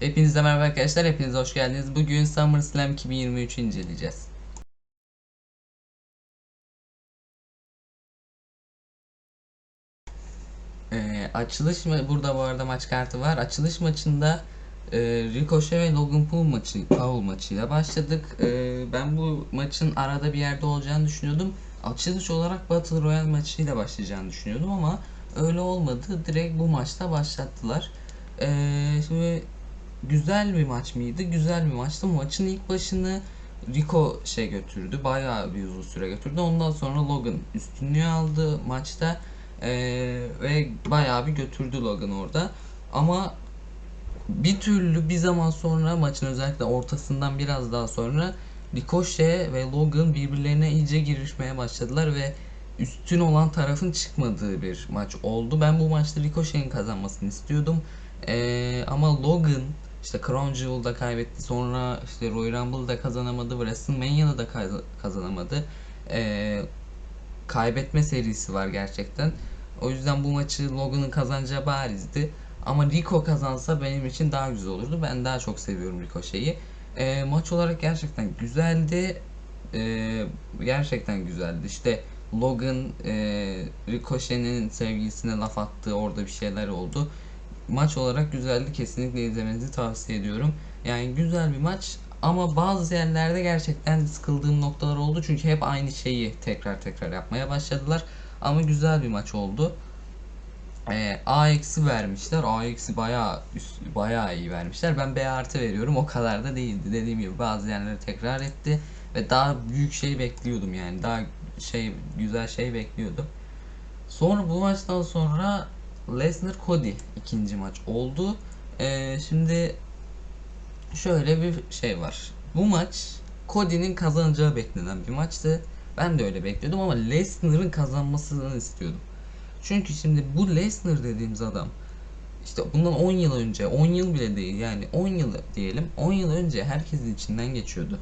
Hepinize merhaba arkadaşlar, hepiniz hoş geldiniz. Bugün SummerSlam 2023 inceleyeceğiz. Ee, açılış mı? Burada bu arada maç kartı var. Açılış maçında e, Ricochet ve Logan Paul maçı, Paul maçıyla başladık. E, ben bu maçın arada bir yerde olacağını düşünüyordum. Açılış olarak Battle Royale maçıyla başlayacağını düşünüyordum ama öyle olmadı. Direkt bu maçta başlattılar. E, şimdi güzel bir maç mıydı? Güzel bir maçtı. Maçın ilk başını Rico şey götürdü. Bayağı bir uzun süre götürdü. Ondan sonra Logan üstünlüğü aldı maçta. Ee, ve bayağı bir götürdü Logan orada. Ama bir türlü bir zaman sonra maçın özellikle ortasından biraz daha sonra Ricochet ve Logan birbirlerine iyice girişmeye başladılar ve üstün olan tarafın çıkmadığı bir maç oldu. Ben bu maçta Ricochet'in kazanmasını istiyordum. Ee, ama Logan işte Crown Jewel'da kaybetti. Sonra işte Royal Rumble'da kazanamadı. WrestleMania'da da kaz- kazanamadı. Ee, kaybetme serisi var gerçekten. O yüzden bu maçı Logan'ın kazanacağı barizdi. Ama Rico kazansa benim için daha güzel olurdu. Ben daha çok seviyorum Ricochet'i. Ee, maç olarak gerçekten güzeldi. Ee, gerçekten güzeldi. İşte Logan e, Ricochet'in sevgilisine laf attı. Orada bir şeyler oldu. Maç olarak güzeldi. Kesinlikle izlemenizi tavsiye ediyorum. Yani güzel bir maç ama bazı yerlerde gerçekten sıkıldığım noktalar oldu. Çünkü hep aynı şeyi tekrar tekrar yapmaya başladılar. Ama güzel bir maç oldu. Ee, A eksi vermişler. A eksi bayağı bayağı iyi vermişler. Ben B artı veriyorum. O kadar da değildi. Dediğim gibi bazı yerleri tekrar etti ve daha büyük şey bekliyordum yani. Daha şey güzel şey bekliyordum. Sonra bu maçtan sonra Lesnar Cody ikinci maç oldu. Ee, şimdi şöyle bir şey var. Bu maç Cody'nin kazanacağı beklenen bir maçtı. Ben de öyle bekliyordum ama Lesnar'ın kazanmasını istiyordum. Çünkü şimdi bu Lesnar dediğimiz adam işte bundan 10 yıl önce 10 yıl bile değil yani 10 yıl diyelim 10 yıl önce herkesin içinden geçiyordu.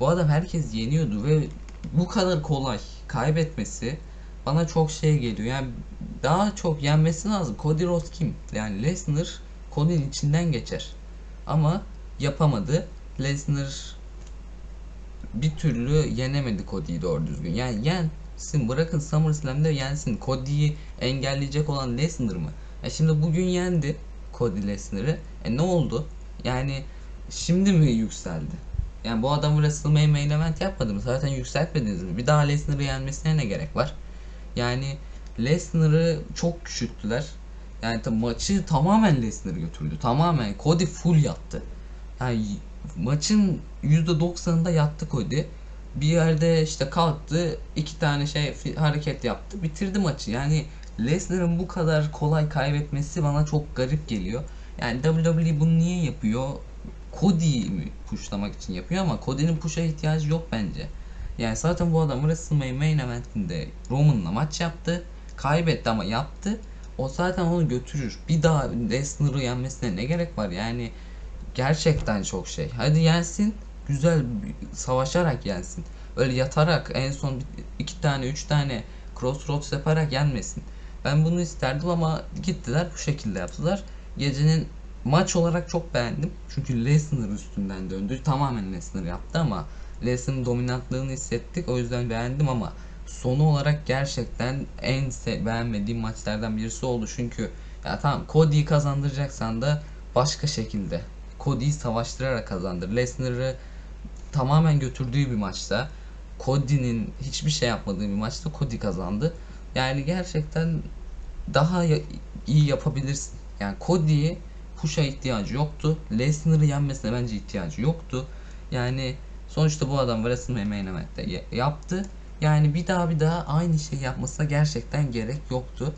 Bu adam herkes yeniyordu ve bu kadar kolay kaybetmesi bana çok şey geliyor. Yani daha çok yenmesi lazım. Cody Rhodes kim? Yani Lesnar Cody'nin içinden geçer. Ama yapamadı. Lesnar bir türlü yenemedi Cody'yi doğru düzgün. Yani yensin bırakın SummerSlam'da yensin. Cody'yi engelleyecek olan Lesnar mı? E şimdi bugün yendi Cody Lesnar'ı. E ne oldu? Yani şimdi mi yükseldi? Yani bu adam WrestleMania main event yapmadı mı? Zaten yükseltmediniz mi? Bir daha Lesnar'ı yenmesine ne gerek var? Yani Lesnar'ı çok küçülttüler. Yani ta- maçı tamamen Lesnar götürdü. Tamamen Cody full yattı. Yani maçın %90'ında yattı Cody. Bir yerde işte kalktı, iki tane şey hareket yaptı, bitirdi maçı. Yani Lesnar'ın bu kadar kolay kaybetmesi bana çok garip geliyor. Yani WWE bunu niye yapıyor? Cody'yi mi pushlamak için yapıyor ama Cody'nin push'a ihtiyacı yok bence. Yani zaten bu adam WrestleMania main eventinde Roman'la maç yaptı. Kaybetti ama yaptı. O zaten onu götürür. Bir daha Lesnar'ı yenmesine ne gerek var? Yani gerçekten çok şey. Hadi yensin. Güzel savaşarak yensin. Öyle yatarak en son iki tane üç tane crossroads yaparak yenmesin. Ben bunu isterdim ama gittiler bu şekilde yaptılar. Gecenin maç olarak çok beğendim. Çünkü Lesnar üstünden döndü. Tamamen Lesnar yaptı ama Lesnar'ın dominantlığını hissettik. O yüzden beğendim ama sonu olarak gerçekten en beğenmediğim maçlardan birisi oldu. Çünkü ya tamam Cody'yi kazandıracaksan da başka şekilde Cody'yi savaştırarak kazandır. Lesnar'ı tamamen götürdüğü bir maçta Cody'nin hiçbir şey yapmadığı bir maçta Cody kazandı. Yani gerçekten daha iyi yapabilirsin. Yani Cody'ye push'a ihtiyacı yoktu. Lesnar'ı yenmesine bence ihtiyacı yoktu. Yani sonuçta bu adam WrestleMania main event'te yaptı. Yani bir daha bir daha aynı şey yapmasına gerçekten gerek yoktu.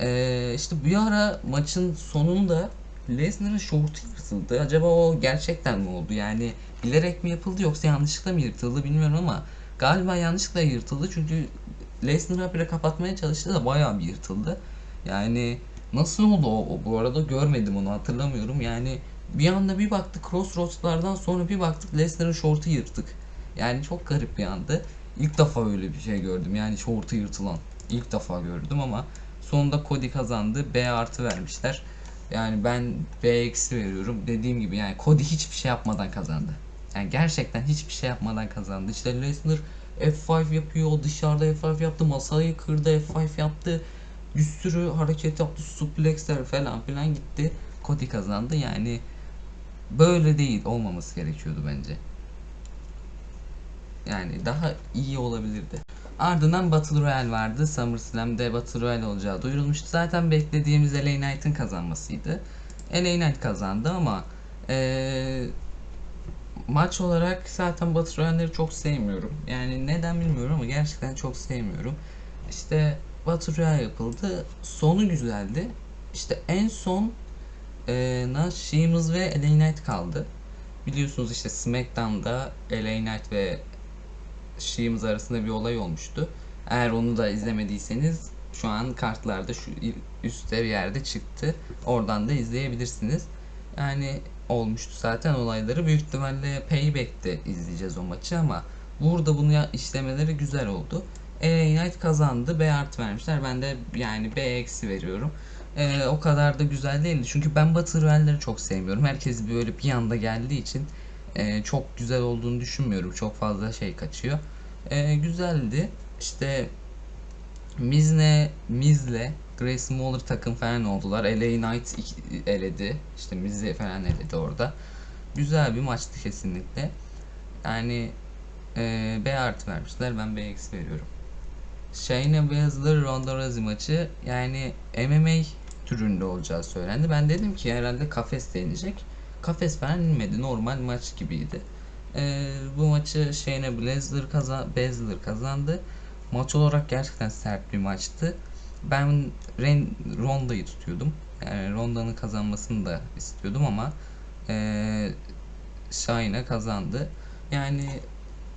Ee, işte bir ara maçın sonunda Lesnar'ın şortu yırtıldı. Acaba o gerçekten mi oldu? Yani bilerek mi yapıldı yoksa yanlışlıkla mı yırtıldı bilmiyorum ama galiba yanlışlıkla yırtıldı çünkü Lesnar habire kapatmaya çalıştı da bayağı bir yırtıldı. Yani nasıl oldu o bu arada görmedim onu hatırlamıyorum. Yani bir anda bir baktık Crossroads'lardan sonra bir baktık Lesnar'ın şortu yırtık. Yani çok garip bir andı. İlk defa öyle bir şey gördüm. Yani şortu yırtılan. İlk defa gördüm ama sonunda Cody kazandı. B artı vermişler. Yani ben B eksi veriyorum. Dediğim gibi yani Cody hiçbir şey yapmadan kazandı. Yani gerçekten hiçbir şey yapmadan kazandı. İşte Lesnar F5 yapıyor, dışarıda F5 yaptı, masayı kırdı, F5 yaptı. Bir sürü hareket yaptı, suplexler falan filan gitti. Cody kazandı. Yani böyle değil olmaması gerekiyordu bence. Yani daha iyi olabilirdi. Ardından Battle Royale vardı. SummerSlam'de Battle Royale olacağı duyurulmuştu. Zaten beklediğimiz LA Knight'ın kazanmasıydı. LA Knight kazandı ama eee, maç olarak zaten Battle Royale'leri çok sevmiyorum. Yani neden bilmiyorum ama gerçekten çok sevmiyorum. İşte Battle Royale yapıldı. Sonu güzeldi. İşte en son eee na Sheamus ve LA Knight kaldı. Biliyorsunuz işte SmackDown'da LA Knight ve Sheamus arasında bir olay olmuştu. Eğer onu da izlemediyseniz şu an kartlarda şu üstte bir yerde çıktı. Oradan da izleyebilirsiniz. Yani olmuştu zaten olayları. Büyük ihtimalle Payback'te izleyeceğiz o maçı ama burada bunu işlemeleri güzel oldu. LA Knight kazandı. B artı vermişler. Ben de yani B eksi veriyorum. Ee, o kadar da güzel değildi. Çünkü ben Royale'leri çok sevmiyorum. Herkes böyle bir anda geldiği için e, çok güzel olduğunu düşünmüyorum. Çok fazla şey kaçıyor. E, güzeldi. İşte Mizne, Miz'le Grace Smaller takım falan oldular. LA Knight eledi. İşte Miz'i falan eledi orada. Güzel bir maçtı kesinlikle. Yani e, B artı vermişler. Ben B eksi veriyorum. Shayna Baszler Ronda Rousey maçı yani MMA türünde olacağı söylendi. Ben dedim ki herhalde kafes deneyecek. Kafes falan inmedi. Normal maç gibiydi. Ee, bu maçı Shayna Baszler, kazan Baszler kazandı. Maç olarak gerçekten sert bir maçtı. Ben Ren Ronda'yı tutuyordum. Yani Ronda'nın kazanmasını da istiyordum ama ee, Shayna kazandı. Yani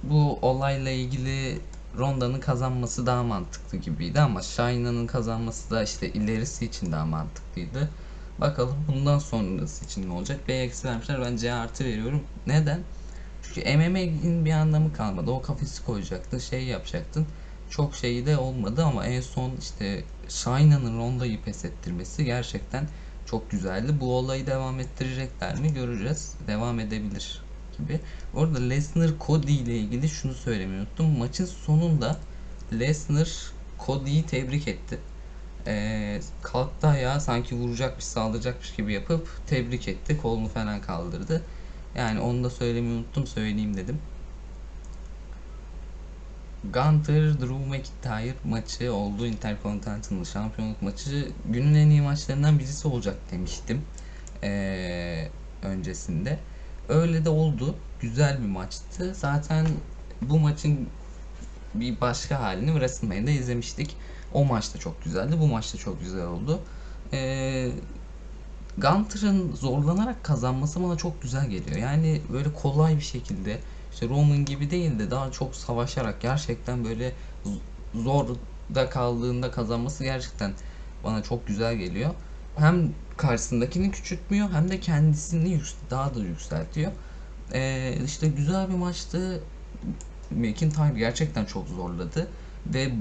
bu olayla ilgili Ronda'nın kazanması daha mantıklı gibiydi ama Shayna'nın kazanması da işte ilerisi için daha mantıklıydı. Bakalım bundan sonrası için ne olacak? B eksi vermişler. Ben C artı veriyorum. Neden? Çünkü MMA'nin bir anlamı kalmadı. O kafesi koyacaktın, şey yapacaktın. Çok şeyi de olmadı ama en son işte Shayna'nın Ronda'yı pes ettirmesi gerçekten çok güzeldi. Bu olayı devam ettirecekler mi göreceğiz. Devam edebilir gibi. Orada Lesnar Cody ile ilgili şunu söylemeyi unuttum. Maçın sonunda Lesnar Cody'yi tebrik etti. Ee, kalktı ayağa sanki vuracakmış saldıracakmış gibi yapıp tebrik etti. Kolunu falan kaldırdı. Yani onu da söylemeyi unuttum söyleyeyim dedim. Gunter Drew McIntyre maçı oldu. Intercontinental şampiyonluk maçı günün en iyi maçlarından birisi olacak demiştim. Ee, öncesinde. Öyle de oldu. Güzel bir maçtı. Zaten bu maçın bir başka halini WrestleMania'da izlemiştik. O maç da çok güzeldi. Bu maç da çok güzel oldu. Ee, Gunter'ın zorlanarak kazanması bana çok güzel geliyor. Yani böyle kolay bir şekilde işte Roman gibi değil de daha çok savaşarak gerçekten böyle z- zorda kaldığında kazanması gerçekten bana çok güzel geliyor. Hem karşısındakini küçültmüyor hem de kendisini daha da yükseltiyor. Ee, işte güzel bir maçtı. McIntyre gerçekten çok zorladı ve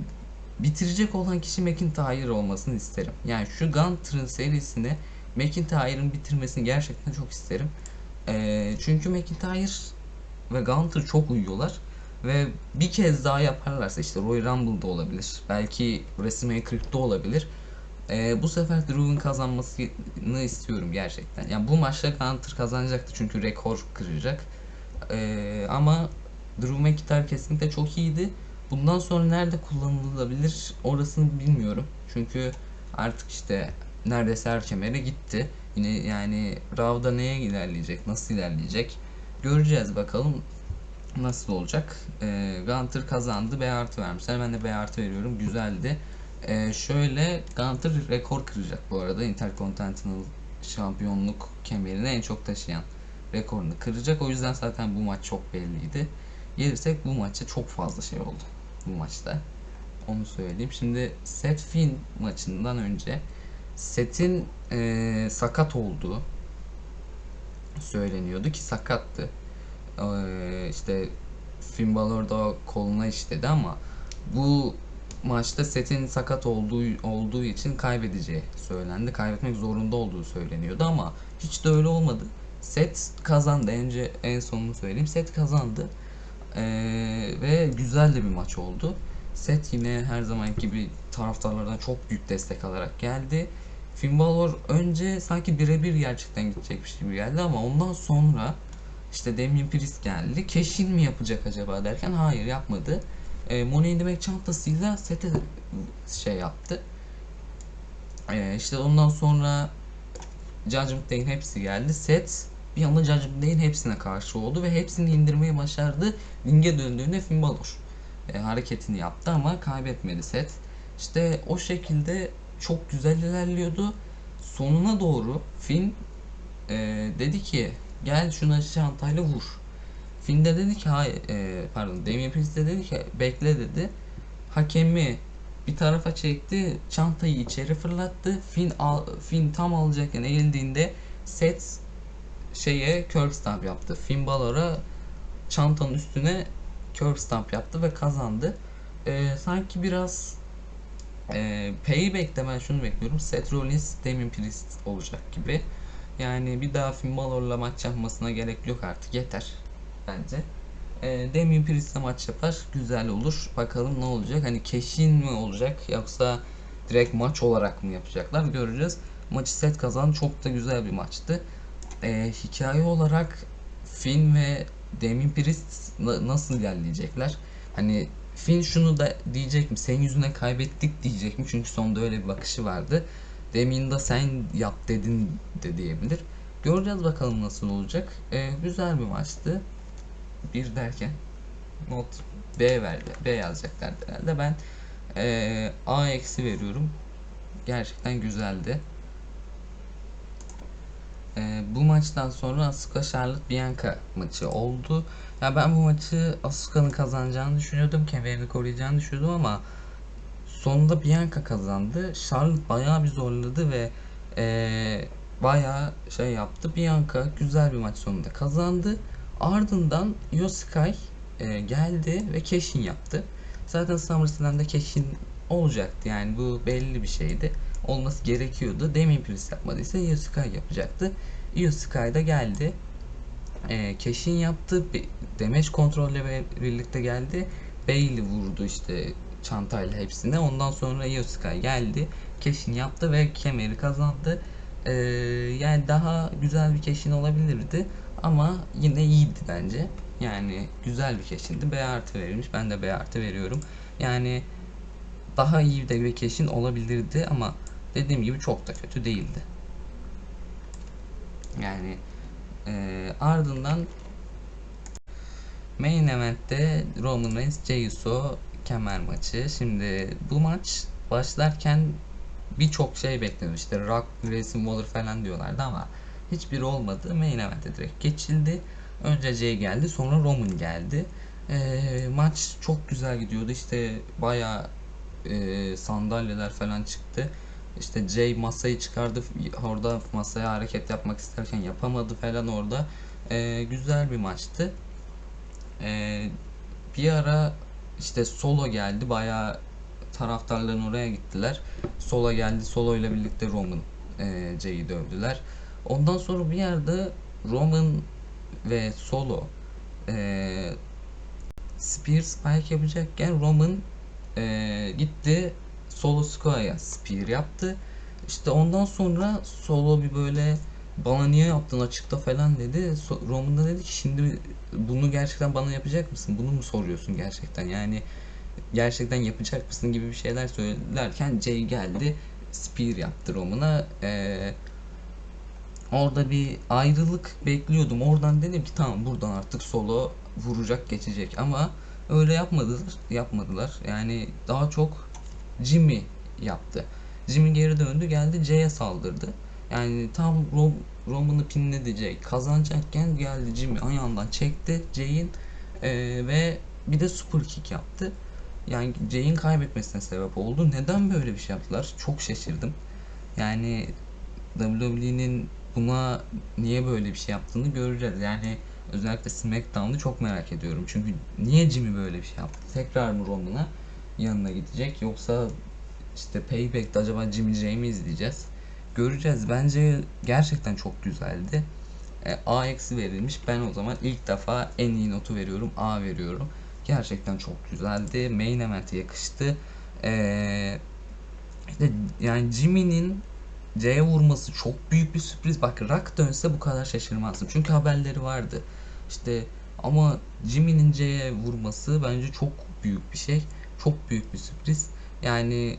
bitirecek olan kişi McIntyre olmasını isterim. Yani şu Gunter'ın serisini McIntyre'ın bitirmesini gerçekten çok isterim. Ee, çünkü McIntyre ve Gunter çok uyuyorlar ve bir kez daha yaparlarsa işte Royal Rumble'da olabilir. Belki WrestleMania 40'da olabilir. Ee, bu sefer Drew'un kazanmasını istiyorum gerçekten. Yani bu maçta Gunter kazanacaktı çünkü rekor kıracak. Ee, ama Drew McIntyre kesinlikle çok iyiydi. Bundan sonra nerede kullanılabilir orasını bilmiyorum. Çünkü artık işte neredeyse her kemere gitti. Yine yani Raw'da neye ilerleyecek, nasıl ilerleyecek göreceğiz bakalım nasıl olacak. Ee, Gunter kazandı. B artı vermişler. Ben de B artı veriyorum. Güzeldi. Ee, şöyle Gunter rekor kıracak bu arada. Intercontinental şampiyonluk kemerini en çok taşıyan rekorunu kıracak. O yüzden zaten bu maç çok belliydi. Gelirsek bu maçta çok fazla şey oldu. Bu maçta. Onu söyleyeyim. Şimdi Seth Finn maçından önce Seth'in eee, sakat olduğu söyleniyordu ki sakattı. Eee işte Finn Balor da koluna işledi ama bu maçta Seth'in sakat olduğu olduğu için kaybedeceği söylendi. Kaybetmek zorunda olduğu söyleniyordu ama hiç de öyle olmadı. Seth kazandı. Önce en sonunu söyleyeyim. Seth kazandı. Ee, ve güzel de bir maç oldu. Seth yine her zaman gibi taraftarlardan çok büyük destek alarak geldi. Finn Balor önce sanki birebir gerçekten gidecekmiş gibi geldi ama ondan sonra işte Damien Priest geldi. Keşin mi yapacak acaba derken hayır yapmadı. E, Money in the Bank çantasıyla sete şey yaptı. E, işte ondan sonra Judgment Day'in hepsi geldi. Set bir anda Judgment Day'in hepsine karşı oldu ve hepsini indirmeyi başardı. Ringe döndüğünde Finn Balor e, hareketini yaptı ama kaybetmedi set. İşte o şekilde çok güzel ilerliyordu. Sonuna doğru Finn e, dedi ki gel şuna çantayla vur. Finn de dedi ki hayır e, pardon Damien Priest de dedi ki bekle dedi. Hakemi bir tarafa çekti. Çantayı içeri fırlattı. Finn, al, Finn tam alacakken eğildiğinde Seth şeye curb stomp yaptı. Finn Balor'a çantanın üstüne curb stomp yaptı ve kazandı. E, sanki biraz e, Payback'te ben şunu bekliyorum. Seth Rollins, Damien Priest olacak gibi. Yani bir daha Finn Balor'la maç yapmasına gerek yok artık. Yeter bence. E, Damien Priest'le maç yapar. Güzel olur. Bakalım ne olacak. Hani keşin mi olacak yoksa direkt maç olarak mı yapacaklar göreceğiz. Maçı set kazan çok da güzel bir maçtı. E, hikaye olarak Finn ve Damien Priest na- nasıl ilerleyecekler? Hani Finn şunu da diyecek mi? Senin yüzünden kaybettik diyecek mi? Çünkü sonunda öyle bir bakışı vardı. Demin de sen yap dedin de diyebilir. Göreceğiz bakalım nasıl olacak. Ee, güzel bir maçtı. Bir derken not B verdi. B yazacaklar herhalde. Ben ee, A eksi veriyorum. Gerçekten güzeldi. Ee, bu maçtan sonra Asuka Charlotte Bianca maçı oldu. Ya ben bu maçı Asuka'nın kazanacağını düşünüyordum. Kemerini koruyacağını düşünüyordum ama sonunda Bianca kazandı. Charlotte bayağı bir zorladı ve ee, bayağı şey yaptı. Bianca güzel bir maç sonunda kazandı. Ardından Io Sky e, geldi ve Keshin yaptı. Zaten SummerSlam'da Keshin olacaktı yani bu belli bir şeydi. Olması gerekiyordu. Damien Priest yapmadıysa Io Sky yapacaktı. Io Sky da geldi. E, Keshin yaptı. Bir damage kontrolle birlikte geldi. Bailey vurdu işte çantayla hepsine. Ondan sonra Io Sky geldi. Keshin yaptı ve kemeri kazandı. E, yani daha güzel bir Keshin olabilirdi. Ama yine iyiydi bence. Yani güzel bir keşindi. B artı verilmiş. Ben de B artı veriyorum. Yani daha iyi de bir keşin olabilirdi ama dediğim gibi çok da kötü değildi. Yani e, ardından Main Event'te Roman Reigns, Jey Uso kemer maçı. Şimdi bu maç başlarken birçok şey bekleniyor. İşte Rock, Grayson Waller falan diyorlardı ama hiçbiri olmadı. Main Event'e direkt geçildi. Önce Jey geldi sonra Roman geldi. E, maç çok güzel gidiyordu. İşte bayağı e, sandalyeler falan çıktı. İşte Jay masayı çıkardı. Orada masaya hareket yapmak isterken yapamadı falan orada. E, güzel bir maçtı. E, bir ara işte Solo geldi. Bayağı taraftarların oraya gittiler. Solo geldi. Solo ile birlikte Roman e, Jay'i dövdüler. Ondan sonra bir yerde Roman ve Solo e, Spear Spike yapacakken Roman e, gitti Solo Sikoa'ya Spear yaptı. İşte ondan sonra Solo bir böyle bana niye yaptın açıkta falan dedi. So- Roman da dedi ki şimdi bunu gerçekten bana yapacak mısın? Bunu mu soruyorsun gerçekten? Yani gerçekten yapacak mısın gibi bir şeyler söylerken Jay geldi. Spear yaptı Roman'a. Ee, orada bir ayrılık bekliyordum. Oradan dedim ki tamam buradan artık solo vuracak geçecek ama öyle yapmadılar. Yapmadılar. Yani daha çok Jimmy yaptı. Jimmy geri döndü geldi Jay'e saldırdı. Yani tam Rom, Roman'ı pinledi Jay. Kazanacakken geldi Jimmy ayağından çekti Jay'in ee, ve bir de super kick yaptı. Yani Jay'in kaybetmesine sebep oldu. Neden böyle bir şey yaptılar? Çok şaşırdım. Yani WWE'nin buna niye böyle bir şey yaptığını göreceğiz. Yani özellikle SmackDown'ı çok merak ediyorum. Çünkü niye Jimmy böyle bir şey yaptı? Tekrar mı Roman'a? Yanına gidecek yoksa işte Payback'te acaba Jimmy J mi izleyeceğiz? Göreceğiz. Bence gerçekten çok güzeldi. E, A eksi verilmiş. Ben o zaman ilk defa en iyi notu veriyorum. A veriyorum. Gerçekten çok güzeldi. Main event'e yakıştı. E, işte yani Jimmy'nin C'ye vurması çok büyük bir sürpriz. Bak Rock dönse bu kadar şaşırmazdım. Çünkü haberleri vardı. İşte ama Jimmy'nin C'ye vurması bence çok büyük bir şey. Çok büyük bir sürpriz. Yani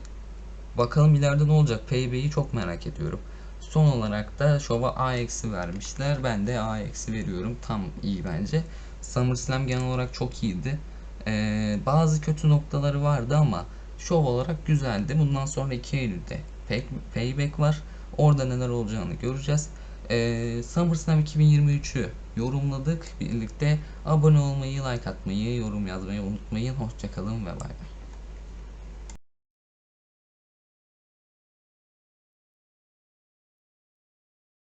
bakalım ileride ne olacak? Payback'i çok merak ediyorum. Son olarak da şova A vermişler. Ben de A veriyorum. Tam iyi bence. SummerSlam genel olarak çok iyiydi. Ee, bazı kötü noktaları vardı ama şov olarak güzeldi. Bundan sonra 2 Eylül'de Pay- Payback var. Orada neler olacağını göreceğiz. Ee, SummerSlam 2023'ü yorumladık birlikte. Abone olmayı, like atmayı, yorum yazmayı unutmayın. Hoşçakalın ve bay bay.